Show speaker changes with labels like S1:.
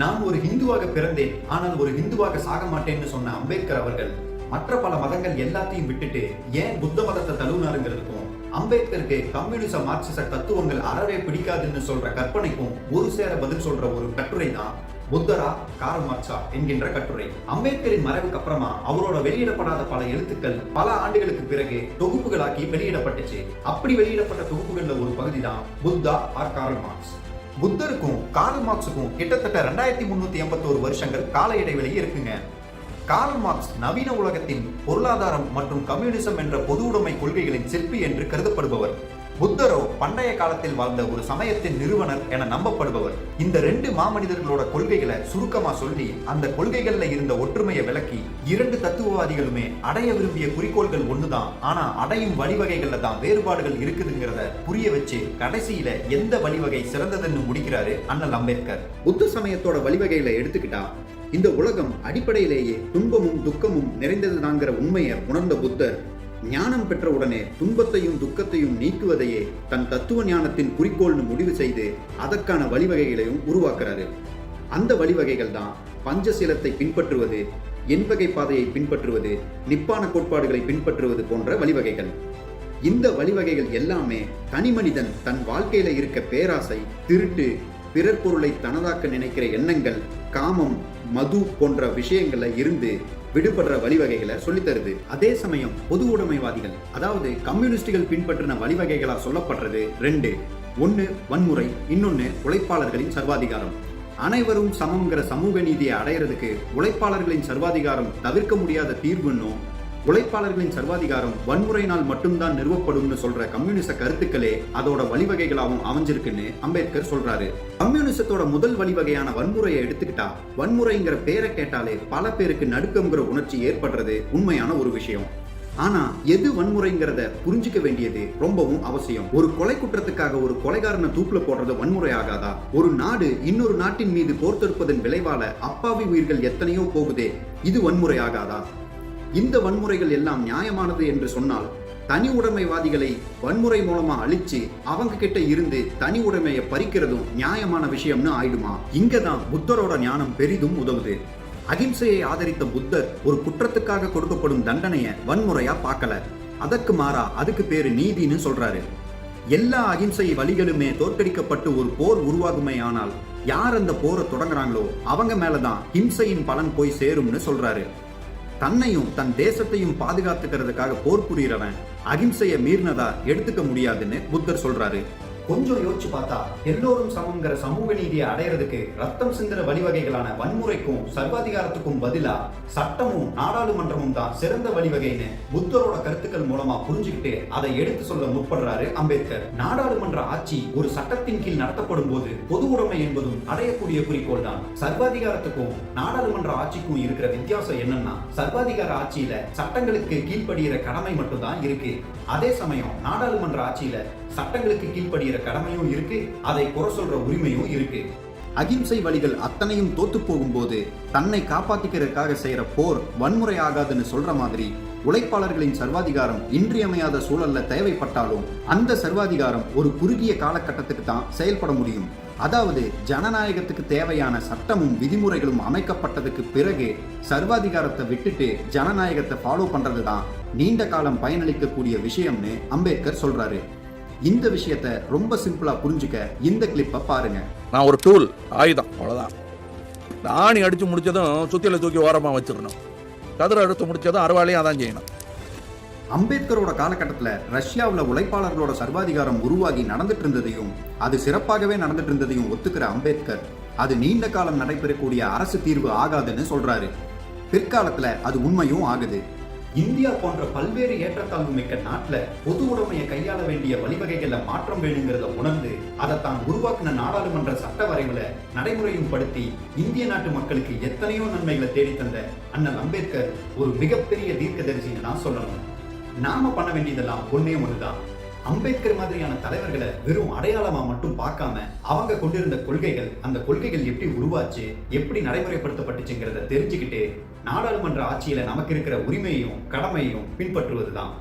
S1: நான் ஒரு ஹிந்துவாக பிறந்தேன் ஆனால் ஒரு ஹிந்துவாக சாக மாட்டேன்னு சொன்ன அம்பேத்கர் அவர்கள் மற்ற பல மதங்கள் எல்லாத்தையும் விட்டுட்டு ஏன் புத்த மதத்தை தழுவினாருங்கிறதுக்கும் அம்பேத்கருக்கு கம்யூனிச மார்க்சிச தத்துவங்கள் அறவே பிடிக்காதுன்னு சொல்ற கற்பனைக்கும் ஒரு சேர பதில் சொல்ற ஒரு கட்டுரை தான் புத்தரா கார்ல் மார்க்ஸா என்கின்ற கட்டுரை. அம்பேத்கரின் மறைவுக்கு அப்புறமா அவரோட வெளியிடப்படாத பல எழுத்துக்கள் பல ஆண்டுகளுக்கு பிறகு தொகுப்புகளாக்கி வெளியிடப்பட்டுச்சு. அப்படி வெளியிடப்பட்ட தொகுப்புகள்ல ஒரு பகுதி தான் புத்தா ஆர் காரல் மார்க்ஸ். புத்தருக்கும் கார்ல் மார்க்ஸுக்கும் கிட்டத்தட்ட ரெண்டாயிரத்தி முன்னூத்தி எண்பத்தோரு வருஷங்கள் கால இடைவெளி இருக்குங்க. கார்ல் மார்க்ஸ் நவீன உலகத்தின் பொருளாதாரம் மற்றும் கம்யூனிசம் என்ற பொது உடைமை கொள்கைகளின் சிற்பி என்று கருதப்படுபவர். புத்தரோ பண்டைய காலத்தில் வாழ்ந்த ஒரு சமயத்தின் நிறுவனர் என நம்பப்படுபவர். இந்த ரெண்டு மாமனிதர்களோட கொள்கைகளை சுருக்கமா சொல்லி அந்த கொள்கைகள்ல இருந்த ஒற்றுமையை விளக்கி இரண்டு தத்துவவாதிகளுமே அடைய விரும்பிய குறிக்கோள்கள் ஒண்ணுதான். ஆனா அடையும் வழிவகைகள்ல தான் வேறுபாடுகள் இருக்குதுங்கிறத புரிய வச்சு கடைசியில எந்த வழிவகை சிறந்ததுன்னு முடிக்கிறாரு அண்ணல் அம்பேத்கர். புத்த சமயத்தோட வழிவகைகளை எடுத்துக்கிட்டா இந்த உலகம் அடிப்படையிலேயே துன்பமும் துக்கமும் நிறைந்ததுதாங்கிற உண்மையை உணர்ந்த புத்தர் ஞானம் பெற்ற உடனே துன்பத்தையும் துக்கத்தையும் நீக்குவதையே தன் தத்துவ ஞானத்தின் குறிக்கோள்னு முடிவு செய்து அதற்கான வழிவகைகளையும் உருவாக்குறாரு. அந்த வழிவகைகள் தான் பஞ்சசீலத்தை பின்பற்றுவது எண்வகை பாதையை பின்பற்றுவது நிப்பான கோட்பாடுகளை பின்பற்றுவது போன்ற வழிவகைகள். இந்த வழிவகைகள் எல்லாமே தனி மனிதன் தன் வாழ்க்கையில இருக்க பேராசை திருட்டு பிறர் பொருளை தனதாக்க நினைக்கிற எண்ணங்கள் காமம் மது போன்ற விஷயங்கள்ல இருந்து விடுபடுற வழிவகைகளை சொல்லித்தருது அதே சமயம் பொது உடைமைவாதிகள் அதாவது கம்யூனிஸ்டுகள் பின்பற்றின வழிவகைகளா சொல்லப்படுறது ரெண்டு. ஒன்று வன்முறை இன்னொன்று உழைப்பாளர்களின் சர்வாதிகாரம். அனைவரும் சமங்கிற சமூக நீதியை அடையிறதுக்கு உழைப்பாளர்களின் சர்வாதிகாரம் தவிர்க்க முடியாத தீர்வுன்னும் உழைப்பாளர்களின் சர்வாதிகாரம் வன்முறையினால் மட்டும்தான் நிறுவப்படும்னு சொல்ற கம்யூனிச கருத்துக்களே அதோட வழிவகைகளாகவும் அமைஞ்சிருக்குன்னு அம்பேத்கர் சொல்றாரு. கம்யூனிசத்தோட முதல் வழிவகையான வன்முறையை எடுத்துக்கிட்டா வன்முறைங்கிற பேரை கேட்டாலே பல பேருக்கு நடுக்கம்ங்கிற உணர்ச்சி ஏற்படுறது உண்மையான ஒரு விஷயம். ஆனா எது வன்முறைங்கிறத புரிஞ்சுக்க வேண்டியது ரொம்பவும் அவசியம். ஒரு கொலை குற்றத்துக்காக ஒரு கொலைகாரனை தூக்குல போடுறது வன்முறை ஆகாதா? ஒரு நாடு இன்னொரு நாட்டின் மீது போர் தொடுப்பதன் விளைவால அப்பாவி உயிர்கள் எத்தனையோ போகுதே இது வன்முறை ஆகாதா? இந்த வன்முறைகள் எல்லாம் நியாயமானது என்று சொன்னால் தனி உடைமைவாதிகளை வன்முறை மூலமா அழிச்சு அவங்க கிட்ட இருந்து தனி உடைமையை பறிக்கிறதும் நியாயமான விஷயம்னு ஆயிடுமா? இங்கதான் புத்தரோட ஞானம் பெரிதும் உதவுது. அகிம்சையை ஆதரித்த புத்தர் ஒரு குற்றத்துக்காக கொடுக்கப்படும் தண்டனையை வன்முறையா பார்க்கல. அதற்கு மாறா அதுக்கு பேரு நீதின்னு சொல்றாரு. எல்லா அகிம்சை வழிகளுமே தோற்கடிக்கப்பட்டு ஒரு போர் உருவாகுமே ஆனால் யார் அந்த போரை தொடங்குறாங்களோ அவங்க மேலதான் ஹிம்சையின் பலன் போய் சேரும்னு சொல்றாரு. தன்னையும் தன் தேசத்தையும் பாதுகாத்துக்கிறதுக்காக போர் புரியறவன் அகிம்சையை மீறினதா எடுத்துக்க முடியாதுன்னு புத்தர் சொல்றாரு. கொஞ்சம் யோசிச்சு பார்த்தா எல்லோரும் சமங்கிற சமூக நீதியை அடையிறதுக்கு ரத்தம் சிந்துற வழிவகைகளான வன்முறைக்கும் சர்வாதிகாரத்துக்கும் பதிலா சட்டமும் நாடாளுமன்றமும் தான் சிறந்த வழிவகைன்னு புத்தரோட கருத்துக்கள் மூலமா புரிஞ்சுக்கிட்டு அதை எடுத்து சொல்ல முற்படுறாரு அம்பேத்கர். நாடாளுமன்ற ஆட்சி ஒரு சட்டத்தின் கீழ் நடத்தப்படும் போது பொது உடைமை என்பதும் அடையக்கூடிய குறிக்கோள் தான். சர்வாதிகாரத்துக்கும் நாடாளுமன்ற ஆட்சிக்கும் இருக்கிற வித்தியாசம் என்னன்னா சர்வாதிகார ஆட்சியில சட்டங்களுக்கு கீழ்ப்படுகிற கடமை மட்டும்தான் இருக்கு. அதே சமயம் நாடாளுமன்ற ஆட்சியில சட்டங்களுக்கு கீழ்ப்படுகிற கடமையும் இருக்கு அதை குறை சொல்ற உரிமையும் இருக்கு. அகிம்சை வழிகள் அத்தனையும் தோத்து போகும்போது தன்னை காப்பாத்திக்கிறதுக்காக செய்யற போர் வன்முறை ஆகாதுன்னு சொல்ற மாதிரி உழைப்பாளர்களின் சர்வாதிகாரம் இன்றியமையாத சூழல்ல தேவைப்பட்டாலும் அந்த சர்வாதிகாரம் ஒரு குறுகிய காலகட்டத்துக்கு தான் செயல்பட முடியும். அதாவது ஜனநாயகத்துக்கு தேவையான சட்டமும் விதிமுறைகளும் அமைக்கப்பட்டதுக்கு பிறகு சர்வாதிகாரத்தை விட்டுட்டு ஜனநாயகத்தை ஃபாலோ பண்றது தான் நீண்ட காலம் பயனளிக்கக்கூடிய விஷயம்னு அம்பேத்கர் சொல்றாரு. இந்த விஷயத்த ரொம்ப சிம்பிளா புரிஞ்சுக்க இந்த கிளிப்பை பாருங்க.
S2: நான் ஒரு டூல் ஆயுதம் அவ்வளோதான் ஆணி அடித்து முடிச்சதும் சுத்தியில தூக்கி ஓரமாக வச்சிடணும். கதிரை எடுத்து முடிச்சதும் அறுவாளையும் அதான் செய்யணும்.
S1: அம்பேத்கரோட காலகட்டத்தில் ரஷ்யாவில் உழைப்பாளர்களோட சர்வாதிகாரம் உருவாகி நடந்துட்டு இருந்ததையும் அது சிறப்பாகவே நடந்துட்டு இருந்ததையும் ஒத்துக்கிற அம்பேத்கர் அது நீண்ட காலம் நடைபெறக்கூடிய அரசு தீர்வு ஆகாதுன்னு சொல்றாரு. பிற்காலத்துல அது உண்மையும் ஆகுது. இந்தியா போன்ற பல்வேறு ஏற்றத்தாழ்வு மிக்க நாட்டுல பொது உடைமையை கையாள வேண்டிய வழிவகைகளில் மாற்றம் வேணுங்கிறத உணர்ந்து அதை தான் உருவாக்கின நாடாளுமன்ற சட்ட வரைவில் நடைமுறையும் படுத்தி இந்திய நாட்டு மக்களுக்கு எத்தனையோ நன்மைகளை தேடித்தந்த அண்ணல் அம்பேத்கர் ஒரு மிகப்பெரிய தீர்க்கதரிசின்னு தான் சொல்லணும். நாம பண்ண வேண்டியதெல்லாம் ஒன்னே தான் அம்பேத்கர் மாதிரியான தலைவர்களை வெறும் அடையாளமா மட்டும் பார்க்காம அவங்க கொண்டிருந்த கொள்கைகள் அந்த கொள்கைகள் எப்படி உருவாச்சு எப்படி நடைமுறைப்படுத்தப்பட்டுச்சுங்கிறத தெரிஞ்சுக்கிட்டு நாடாளுமன்ற ஆட்சியில நமக்கு இருக்கிற உரிமையையும் கடமையையும் பின்பற்றுவதுதான்.